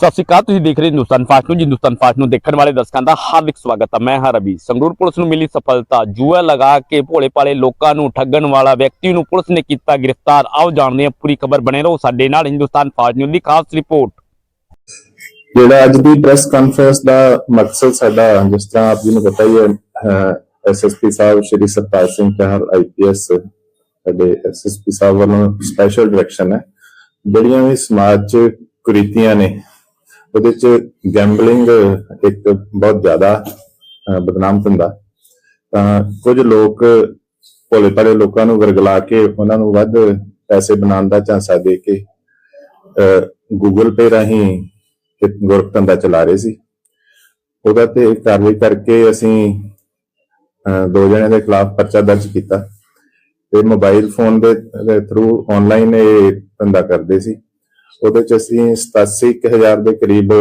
ਸਤਿ ਸ਼੍ਰੀ ਅਕਾਲ, ਤੁਸੀਂ ਦੇਖ ਰਹੇ ਹਿੰਦੁਸਤਾਨ ਫਾਸਟ ਨੂੰ ਹਿੰਦੁਸਤਾਨ ਫਾਸਟ ਨੂੰ ਦੇਖਣ ਵਾਲੇ ਦਰਸ਼ਕਾਂ ਦਾ ਹਾਰਦਿਕ ਸਵਾਗਤ ਹੈ। ਮੈਂ ਹਾਂ ਰਵੀ। ਸੰਗਰੂਰ ਪੁਲਿਸ ਨੂੰ ਮਿਲੀ ਸਫਲਤਾ। ਜੂਆ ਲਗਾ ਕੇ ਭੋਲੇ ਭਾਲੇ ਲੋਕਾਂ ਨੂੰ ਠੱਗਣ ਵਾਲਾ ਵਿਅਕਤੀ ਨੂੰ ਪੁਲਿਸ ਨੇ ਕੀਤਾ ਗ੍ਰਿਫਤਾਰ। ਆਓ ਜਾਣਦੇ ਹਾਂ, ਪੂਰੀ ਖਬਰ ਬਣੇ ਰਹੋ ਸਾਡੇ ਨਾਲ ਹਿੰਦੁਸਤਾਨ ਫਾਸਟ ਨਿਊਜ਼ ਦੀ ਖਾਸ ਰਿਪੋਰਟ। ਜਿਹੜਾ ਅੱਜ ਦੀ ਪ੍ਰੈਸ ਕਾਨਫਰੰਸ ਦਾ ਮਕਸਦ ਸਾਡਾ, ਜਿਸ ਤਰ੍ਹਾਂ ਆਪ ਜੀ ਨੂੰ ਪਤਾ ਹੀ ਹੈ ਐਸਐਸਪੀ ਸਾਹਿਬ ਸ਼੍ਰੀ ਸਰਤਾਜ ਸਿੰਘ ਚਾਹਰ ਆਈਪੀਐਸ ਸਾਡੇ ਐਸਐਸਪੀ ਸਾਹਿਬ ਵੱਲੋਂ ਸਪੈਸ਼ਲ ਡਾਇਰੈਕਸ਼ਨ ਹੈ। ਜਿਹੜੀਆਂ ਵੀ ਸਮਾਜ 'ਚ ਕੁਰੀਤੀਆਂ ਨੇ ਉਹਦੇ 'ਚ ਗੈਂਬਲਿੰਗ ਇੱਕ ਬਹੁਤ ਜ਼ਿਆਦਾ ਬਦਨਾਮ ਧੰਦਾ। ਤਾਂ ਕੁਝ ਲੋਕ ਭੋਲੇ ਭਾਲੇ ਲੋਕਾਂ ਨੂੰ ਵਰਗਲਾ ਕੇ ਉਹਨਾਂ ਨੂੰ ਵੱਧ ਪੈਸੇ ਬਣਾਉਣ ਦਾ ਝਾਂਸਾ ਦੇ ਕੇ ਗੂਗਲ ਪੇ ਰਾਹੀਂ ਇੱਕ ਧੰਦਾ ਚਲਾ ਰਹੇ ਸੀ। ਉਹਦਾ ਤੇ ਕਾਰਵਾਈ ਕਰਕੇ ਅਸੀਂ ਦੋ ਜਣਿਆਂ ਦੇ ਖਿਲਾਫ ਪਰਚਾ ਦਰਜ ਕੀਤਾ। ਤੇ ਮੋਬਾਈਲ ਫੋਨ ਦੇ ਥਰੂ ਆਨਲਾਈਨ ਇਹ ਧੰਦਾ ਕਰਦੇ ਸੀ। ਉਹਦੇ ਚ ਅਸੀਂ 87000 ਦੇ ਕਰੀਬ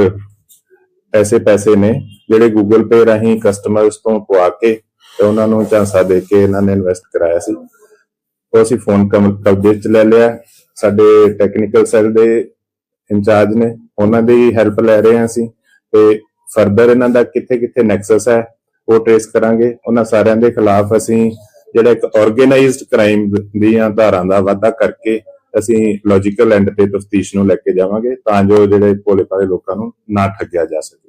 ਐਸੇ ਪੈਸੇ ਨੇ, ਜਿਹੜੇ ਗੂਗਲ ਪੇ ਰਾਹੀਂ ਕਸਟਮਰਸ ਤੋਂ ਪਵਾ ਕੇ ਤੇ ਉਹਨਾਂ ਨੂੰ ਝਾਂਸਾ ਦੇ ਕੇ ਇਹਨਾਂ ਨੇ ਇਨਵੈਸਟ ਕਰਾਇਆ ਸੀ। ਉਹ ਅਸੀਂ ਫੋਨ ਕਬਜ਼ੇ ਚ ਲੈ ਲਿਆ। ਸਾਡੇ ਟੈਕਨੀਕਲ ਸੈੱਲ ਦੇ ਇੰਚਾਰਜ ਨੇ, ਉਹਨਾਂ ਦੀ ਹੈਲਪ ਲੈ ਰਹੇ ਹਾਂ ਅਸੀਂ ਤੇ ਫਰਦਰ ਇਹਨਾਂ ਦਾ ਕਿੱਥੇ ਕਿੱਥੇ ਨੈਕਸਸ ਹੈ, ਉਹ ਟ੍ਰੇਸ ਕਰਾਂਗੇ। ਉਹਨਾਂ ਸਾਰਿਆਂ ਦੇ ਖਿਲਾਫ ਅਸੀਂ ਜਿਹੜਾ ਇੱਕ ਆਰਗੇਨਾਈਜ਼ਡ ਕ੍ਰਾਈਮ ਦੀਆਂ ਧਾਰਾਂ ਦਾ ਵਾਧਾ ਕਰਕੇ ਅਸੀਂ ਲੌਜੀਕਲ ਐਂਡ ਤੇ ਤਫਤੀਸ਼ ਨੂੰ ਲੈ ਕੇ ਜਾਵਾਂਗੇ ਤਾਂ ਜੋ ਜਿਹੜੇ ਭੋਲੇ ਭਾਲੇ ਲੋਕਾਂ ਨੂੰ ਨਾ ਠੱਗਿਆ ਜਾ ਸਕੇ।